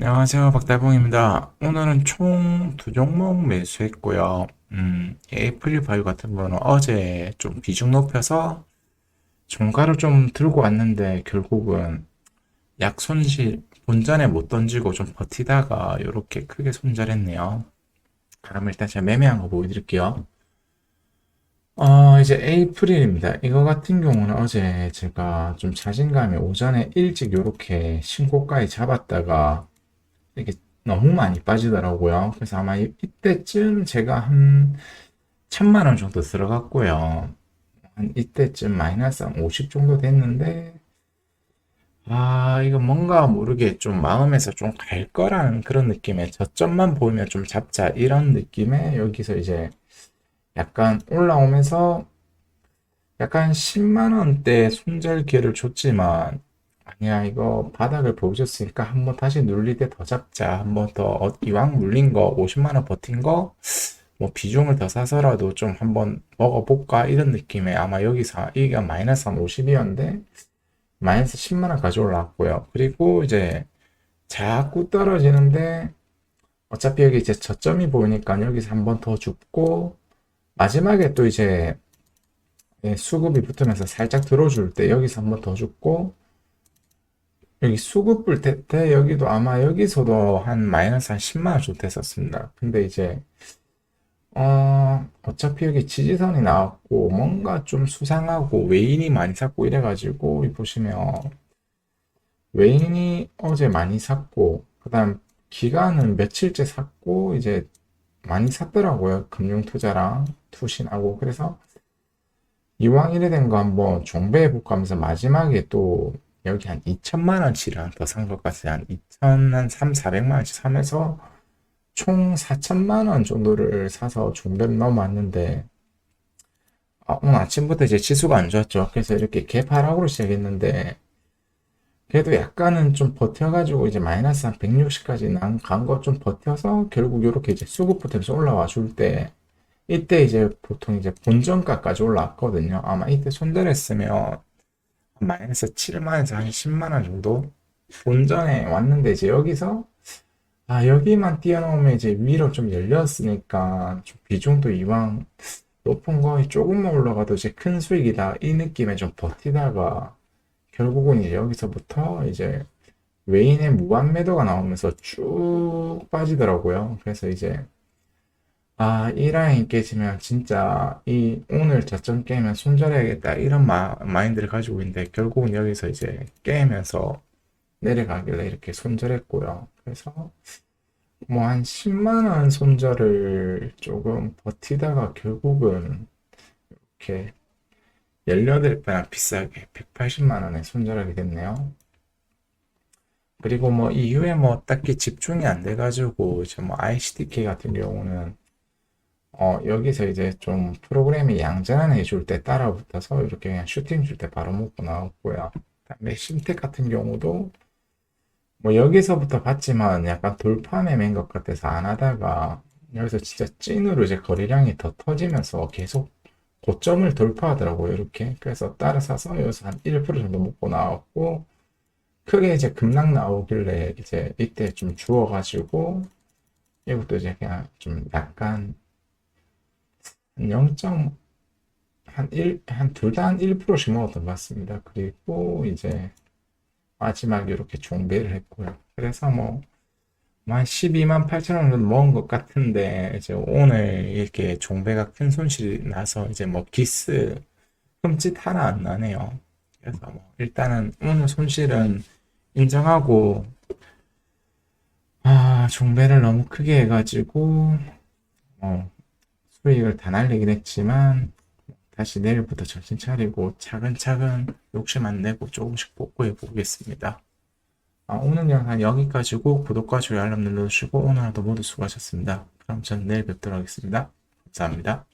안녕하세요. 박달봉입니다. 오늘은 총 두 종목 매수했고요. 음, 에이프릴 바이오 같은 거는 어제 좀 비중 높여서 종가를 좀 들고 왔는데 결국은 약 손실 본전에 못 던지고 좀 버티다가 이렇게 크게 손절했네요. 그럼 일단 제가 매매한 거 보여드릴게요. 어, 이제 에이프릴입니다. 이거 같은 경우는 어제 제가 좀 자신감이 오전에 일찍 이렇게 신고가에 잡았다가 이게 너무 많이 빠지더라고요. 그래서 아마 이- 이때쯤 제가 한 천만 원 정도 들어갔고요. 한 이때쯤 마이너스 한 50 정도 됐는데, 아, 이거 뭔가 모르게 좀 마음에서 좀 갈 거라는 그런 느낌에 저점만 보이면 좀 잡자 이런 느낌에 여기서 이제 약간 올라오면서 약간 10만 원대 손절 기회를 줬지만 아니야 이거 바닥을 보여줬으니까 한번 다시 때더 잡자. 한번 더 어, 이왕 눌린 거 50만 원 버틴 거 뭐 비중을 더 사서라도 좀 한번 먹어볼까? 이런 느낌에 아마 여기서 이게 마이너스 한 50이었는데 마이너스 10만 원까지 올라왔고요. 그리고 이제 자꾸 떨어지는데 어차피 여기 이제 저점이 보이니까 여기서 한번 더 줍고 마지막에 또 이제 예, 수급이 붙으면서 살짝 들어줄 때 여기서 한번 더 줍고 여기 수급 불 때, 때 여기도 아마 여기서도 한 마이너스 한 10만 원 정도 됐었습니다. 근데 이제 어, 어차피 여기 지지선이 나왔고 뭔가 좀 수상하고 외인이 많이 샀고 이래가지고 이 보시면 외인이 어제 많이 샀고 그 다음 기간은 며칠째 샀고 이제 많이 샀더라고요. 금융투자랑 투신하고 그래서 이왕 이래 된 거 한번 종배해 볼까 하면서 마지막에 또 여기 한 2천만 원치를 더산 것 같아요. 한 2천, 한 3, 400만 원치 사면서 총 4천만 원 정도를 사서 종배를 넘어왔는데 아, 오늘 아침부터 이제 지수가 안 좋았죠. 그래서 이렇게 개파락으로 시작했는데 그래도 약간은 좀 버텨가지고 이제 마이너스 한 160까지 난간거 좀 버텨서 결국 이렇게 이제 수급부터 올라와 줄 때 이때 이제 보통 이제 본전가까지 올라왔거든요. 아마 이때 손절했으면 마이너스 7만에서 한 10만 원 정도 본전에 왔는데 이제 여기서 아 여기만 뛰어넘으면 이제 위로 좀 열렸으니까 좀 비중도 이왕 높은 거 조금만 올라가도 이제 큰 수익이다 이 느낌에 좀 버티다가 결국은 이제 여기서부터 이제 외인의 무한 매도가 나오면서 쭉 빠지더라고요. 그래서 이제 아, 이 라인 깨지면 진짜 이 오늘 저점 깨면 손절해야겠다 이런 마, 마인드를 가지고 있는데 결국은 여기서 이제 깨면서 내려가길래 이렇게 손절했고요. 그래서 뭐 한 10만 원 손절을 조금 버티다가 결국은 이렇게 18배나 비싸게 180만 원에 손절하게 됐네요. 그리고 뭐 이후에 뭐 딱히 집중이 안 돼가지고 이제 뭐 ICDK 같은 경우는 어 여기서 이제 좀 프로그램이 양전환 해줄 때 따라붙어서 이렇게 그냥 슈팅 줄 때 바로 먹고 나왔고요. 그다음에 심텍 같은 경우도 뭐 여기서부터 봤지만 약간 돌파 매매인 것 같아서 안 하다가 여기서 진짜 찐으로 이제 거래량이 더 터지면서 계속 고점을 돌파하더라고요. 이렇게 그래서 따라 사서 여기서 한 1% 정도 먹고 나왔고 크게 이제 급락 나오길래 이제 이때 좀 주워가지고 이것도 이제 그냥 좀 약간 한 0. 한 1, 한 둘 다 한 1%씩 먹었던 것 같습니다. 그리고 이제 마지막에 이렇게 종배를 했고요. 그래서 뭐, 뭐한 12만 8천 원 정도 먹은 것 같은데, 이제 오늘 이렇게 종배가 큰 손실이 나서 이제 뭐 기스 흠짓 하나 안 나네요. 그래서 뭐 일단은 오늘 손실은 인정하고, 아, 종배를 너무 크게 해가지고, 어, 수익을 다 날리긴 했지만, 다시 내일부터 정신 차리고 차근차근 욕심 안 내고 조금씩 복구해 보겠습니다. 아, 오늘 영상 여기까지고 구독과 좋아요 알람 눌러주시고 오늘 하루 모두 수고하셨습니다. 그럼 저는 내일 뵙도록 하겠습니다. 감사합니다.